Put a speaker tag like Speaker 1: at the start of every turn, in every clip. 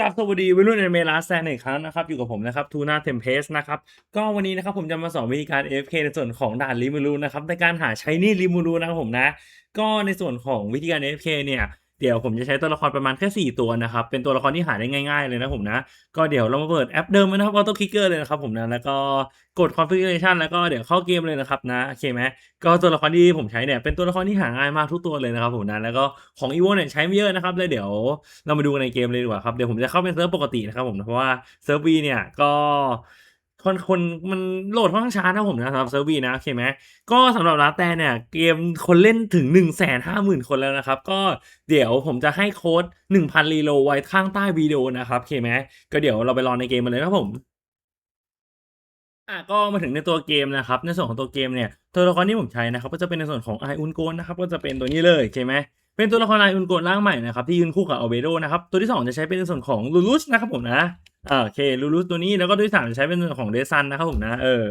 Speaker 1: กับสวัสดีวัยรุ่นในเมลาแซนอีกครั้งนะครับ อยู่กับผมนะครับทูน่าเทมเพสนะครับก็วันนี้นะครับผมจะมาสอนวิธีการ AFK ในส่วนของด่านลิมูรูนะครับในการหาใช้นี่ลิมูรูนะครับผมนะ ก็ในส่วนของวิธีการ AFK เนี่ย เดี๋ยวผมจะใช้ตัวละครประมาณแค่ 4 ตัวนะครับ เป็นตัวละครที่หาได้ง่ายๆเลยนะผมนะ ก็เดี๋ยวเรามาเปิดแอปเดิมนะครับ Auto Clicker เลยนะครับผมนะ แล้วก็กด Configuration แล้วก็เดี๋ยวเข้าเกมเลยนะครับนะโอเคไหมก็ตัวละครที่ผมใช้เนี่ยเป็นตัวละครที่หาง่ายมากทุกตัวเลยนะครับผมนะแล้วก็ของ EVO เนี่ยใช้ไม่เยอะนะครับเลยเดี๋ยวเรามาดูกันในเกมเลยดีกว่าครับเดี๋ยวผมจะเข้าเป็นเซิร์ฟปกตินะครับผมนะเพราะว่าเซิร์ฟวีเนี่ยก็ คนคนมันโหลดค่อนข้างช้านะผมนะสำหรับเซิร์ฟวีนะโอเคไหมก็สำหรับลาแตนเนี่ยเกมคนเล่นถึง1 5 0 0 0 0คนแล้วนะครับ ก็เดี๋ยวผมจะให้โค้ด 1,000 รีโลไว้ข้างใต้วิดีโอนะครับโอเคไหมก็เดี๋ยวเราไปรอในเกมมาเลยนะครับผมอะก็มาถึงในตัวเกมนะครับ ในส่วนของตัวเกมเนี่ยตัวละครที่ผมใช้นะครับ ก็จะเป็นในส่วนของไออุนโกนนะครับก็จะเป็นตัวนี้เลยโอเคไหมเป็นตัวละครไออุนโกนร่างใหม่นะครับที่ยืนคู่กับอเบโดนะครับตัวที่สองจะใช้เป็นในส่วนของลูลุสนะครับผมนะ โอเคลูลุสตัวนี้แล้วก็ตัวที่สามใช้เป็นของเดซันนะครับผมนะเออ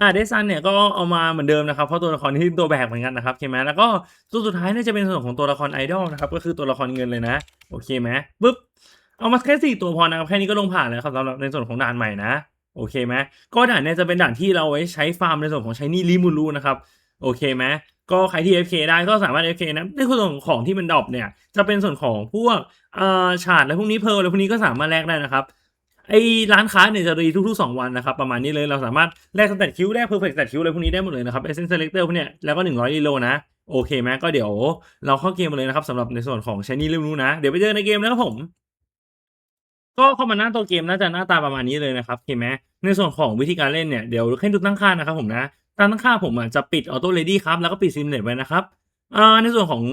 Speaker 1: อ่าเดซันเนี่ยก็เอามาเหมือนเดิมนะครับเพราะตัวละครที่ตัวแบกเหมือนกันนะครับโอเคไหมแล้วก็ตัวสุดท้ายเนี่ยจะเป็นส่วนของตัวละครไอดอลนะครับก็คือตัวละครเงินเลยนะโอเคไหมปุ๊บเอามาแค่สี่ตัวพอนะครับแค่นี้ก็ลงผ่านแล้วครับสำหรับในส่วนของด่านใหม่นะโอเคไหมก็ด่านเนี่ยจะเป็นด่านที่เราไว้ใช้ฟาร์มในส่วนของใช้นี่ลิมูรูนะครับโอเคไหมก็ใครที่ FK ได้ก็สามารถ FK นะในส่วนของที่มันดรอปเนี่ยจะเป็นส่วนของพวกเอ่อฉาดและพวกนี้เพร์ลและพวกนี้ก็สามารถแลกได้นะครับ ไอ้ร้านค้าเนี่ยจะรีทุกๆ 2 วันนะครับ ประมาณนี้เลยเราสามารถแลกสแตทคิวแลกเพอร์เฟกต์สแตทคิวอะไรพวกนี้ได้หมดเลยนะครับเอเซนเซเลกเตอร์พวกเนี้ยแล้วก็100รีโลนะโอเคไหมก็เดี๋ยวเราเข้าเกมมาเลยนะครับสำหรับในส่วนของชนี่เรื่องนู้นะ เดี๋ยวไปเจอในเกมนะครับผม ก็เข้ามาหน้าตัวเกมน่าจะหน้าตาประมาณนี้เลยนะครับโอเคไหมในส่วนของวิธีการเล่นเนี่ยเดี๋ยวให้ดูตั้งค่านะครับผมนะการตั้งค่าผมอะจะปิดออโต้เรดี้ครับแล้วก็ปิดซิมเลตไว้นะครับ อ่าในส่วนของ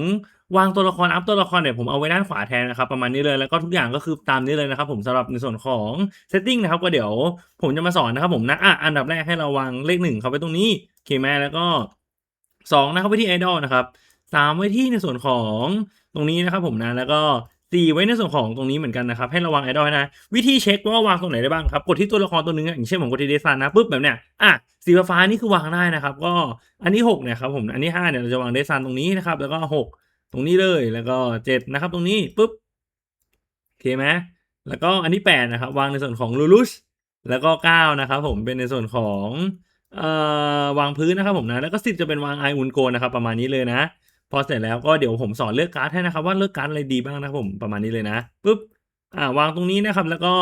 Speaker 1: วางตัวละครอัพตัวละครเนี่ยผมเอาไว้ด้านขวาแทนนะครับประมาณนี้เลยแล้วก็ทุกอย่างก็คือตามนี้เลยนะครับผมสำหรับในส่วนของเซตติ้งนะครับก็เดี๋ยวผมจะมาสอนนะครับผมนะอะอันดับแรกให้เราวางเลขหนึ่งเข้าไปตรงนี้โอเคไหมแล้วก็สองนะครับไว้ที่ไอดอลนะครับสามไว้ที่ในส่วนของตรงนี้นะครับผมนะแล้วก็ สี่ไว้ในส่วนของตรงนี้เหมือนกันนะครับ ให้ระวังไอดอลนะ วิธีเช็คว่าวางตรงไหนได้บ้างครับ กดที่ตัวละครตัวหนึงอะอย่างเช่นผมกดที่เดซันนะปุ๊บแบบเนี้ยอะสีฟ้านี่คือวางได้นะครับ ก็อันนี้หกเนี่ยครับผมอันนี้ห้าเนี่ยเราจะวางเดซันตรงนี้นะครับ แล้วก็หกตรงนี้เลยแล้วก็เจ็ดนะครับ ตรงนี้ปุ๊บโอเคไหมแล้วก็อันที่แปดนะครับวางในส่วนของลูลุสแล้วก็เก้านะครับผมเป็นในส่วนของเอ่อวางพื้นนะครับผมนะแล้วก็สิบจะเป็นวางไออุนโกนะครับประมาณนี้เลยนะ พอเสร็จแล้วก็เดี๋ยวผมสอนเลือกการ์ดให้นะครับว่าเลือกการ์ดอะไรดีบ้างนะครับผมประมาณนี้เลยนะปุ๊บอ่าวางตรงนี้นะครับแล้วก็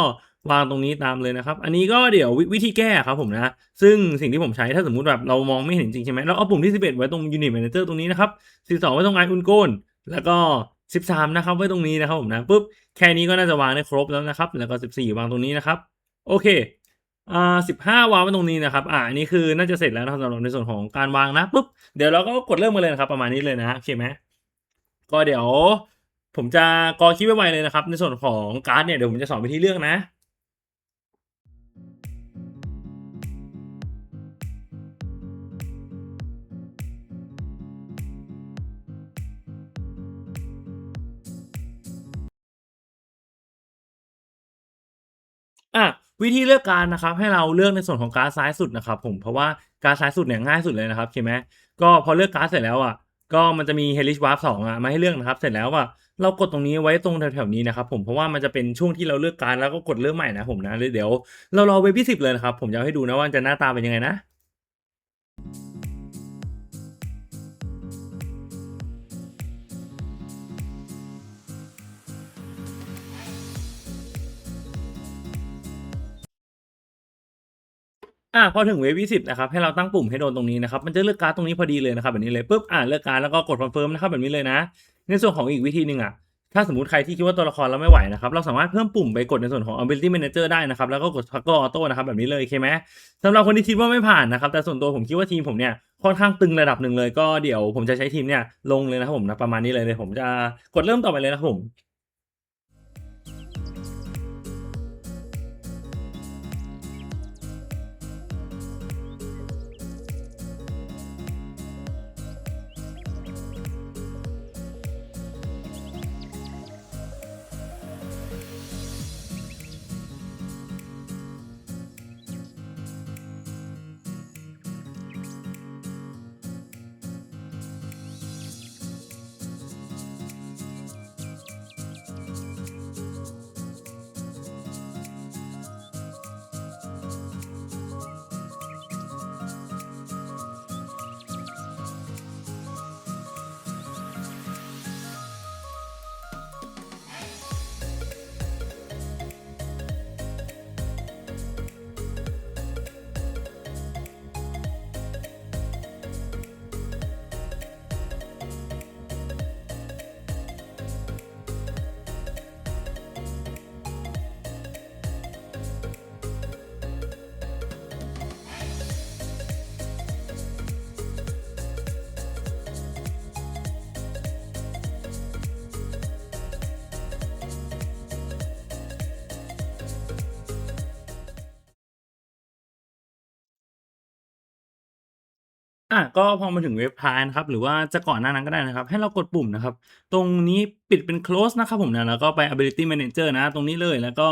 Speaker 1: วางตรงนี้ตามเลยนะครับ อันนี้ก็เดี๋ยววิธีแก้ครับผมนะ ซึ่งสิ่งที่ผมใช้ถ้าสมมุติแบบเรามองไม่เห็นจริงใช่ไหมเราเอาปุ่มที่ 11 ไว้ตรง Unit Manager ตรงนี้นะครับ 12 ไว้ตรงไออุนโกนแล้วก็ 13 นะครับไว้ตรงนี้นะครับผมนะปุ๊บแค่นี้ก็น่าจะวางได้ครบแล้วนะครับ แล้วก็ 14 วางตรงนี้นะครับ โอเค อ่าสิบห้าวางไว้ตรงนี้นะครับ อ่าอันนี้คือน่าจะเสร็จแล้วนะครับสำหรับในส่วนของการวางนะปุ๊บ เดี๋ยวเราก็กดเริ่มกันเลยนะครับ ประมาณนี้เลยนะโอเคไหมก็เดี๋ยว ผมจะกอคลิปไว้ไวเลยนะครับ ในส่วนของการ์ดเนี่ยเดี๋ยวผมจะสอนวิธีเลือกนะอะ วิธีเลือกการนะครับให้เราเลือกในส่วนของการดซ้ายสุดนะครับผมเพราะว่าการดซ้ายสุดเนี่ยง่ายสุดเลยนะครับโอเคไหมก็พอเลือกการดเสร็จแล้วอะก็มันจะมีเฮลิชวาร์ปสองอะมาให้เลือกนะครับ เสร็จแล้วอะเรากดตรงนี้ไว้ตรงแถวๆนี้นะครับผมเพราะว่ามันจะเป็นช่วงที่เราเลือกการแล้วก็กดเริ่มใหม่นะผมนะเดี๋ยวเรารอเว็บที่สิบเลยนะครับผมจะให้ดูนะว่าจะหน้าตาเป็นยังไงนะ อะพอถึงเวฟที่สิบนะครับให้เราตั้งปุ่มให้โดนตรงนี้นะครับมันจะเลือกการ์ดตรงนี้พอดีเลยนะครับแบบนี้เลยปุ๊บอ่าเลือกการ์ดแล้วก็กดคอนเฟิร์มนะครับแบบนี้เลยนะ ในส่วนของอีกวิธีหนึ่งอะถ้าสมมติใครที่คิดว่าตัวละครเราไม่ไหวนะครับเราสามารถเพิ่มปุ่มไปกดในส่วนของ ability manager ได้นะครับแล้วก็กด toggle auto นะครับแบบนี้เลยโอเคไหมสำหรับคนที่คิดว่าไม่ผ่านนะครับแต่ส่วนตัวผมคิดว่าทีมผมเนี่ยค่อนข้างตึงระดับหนึ่งเลยก็เดี๋ยวผมจะใช้ทีมเนี่ยลงเลยนะครับผมนะประมาณนี้เลยเลยผมจะกดเริ่มต่อไปเลยนะครับผม อะก็พอมาถึงเว็บท้ายนะครับ หรือว่าจะก่อนหน้านั้นก็ได้นะครับ ให้เรากดปุ่มนะครับ ตรงนี้ปิดเป็น close นะครับผมนะ แล้วก็ไป ability manager นะ ตรงนี้เลย แล้วก็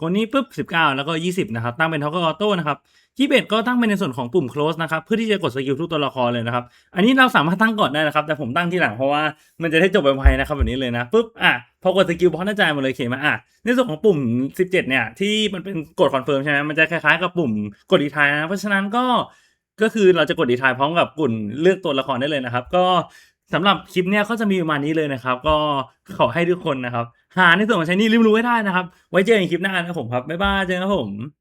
Speaker 1: กดนี้ปุ๊บ 19 แล้วก็ 20 นะครับ ตั้งเป็น toggle auto นะครับ21 ก็ตั้งเป็นในส่วนของปุ่ม close นะครับ เพื่อที่จะกดสกิลทุกตัวละครเลยนะครับ อันนี้เราสามารถตั้งก่อนได้นะครับ แต่ผมตั้งที่หลังเพราะว่ามันจะได้จบไวๆนะครับแบบนี้เลยนะปุ๊บ อะ พอกดสกิลพอหน้าใจหมดเลยเขียนมาอะ ในส่วนของปุ่ม 17 เนี่ย ที่มันเป็นกดคอนเฟิร์มใช่ไหมมันจะคล้ายๆกับปุ่มกดรีทายนะ เพราะฉะนั้นก็ ก็คือเราจะกดดีทายพร้อมกับกลุ่นเลือกตัวละครได้เลยนะครับ ก็สำหรับคลิปเนี้ยก็จะมีประมาณนี้เลยนะครับ ก็ขอให้ทุกคนนะครับ หาในส่วนของใช้นี่ริมรู้ให้ได้นะครับ ไว้เจอกันคลิปหน้านะครับผมครับบ๊ายบายเจอกันครับผม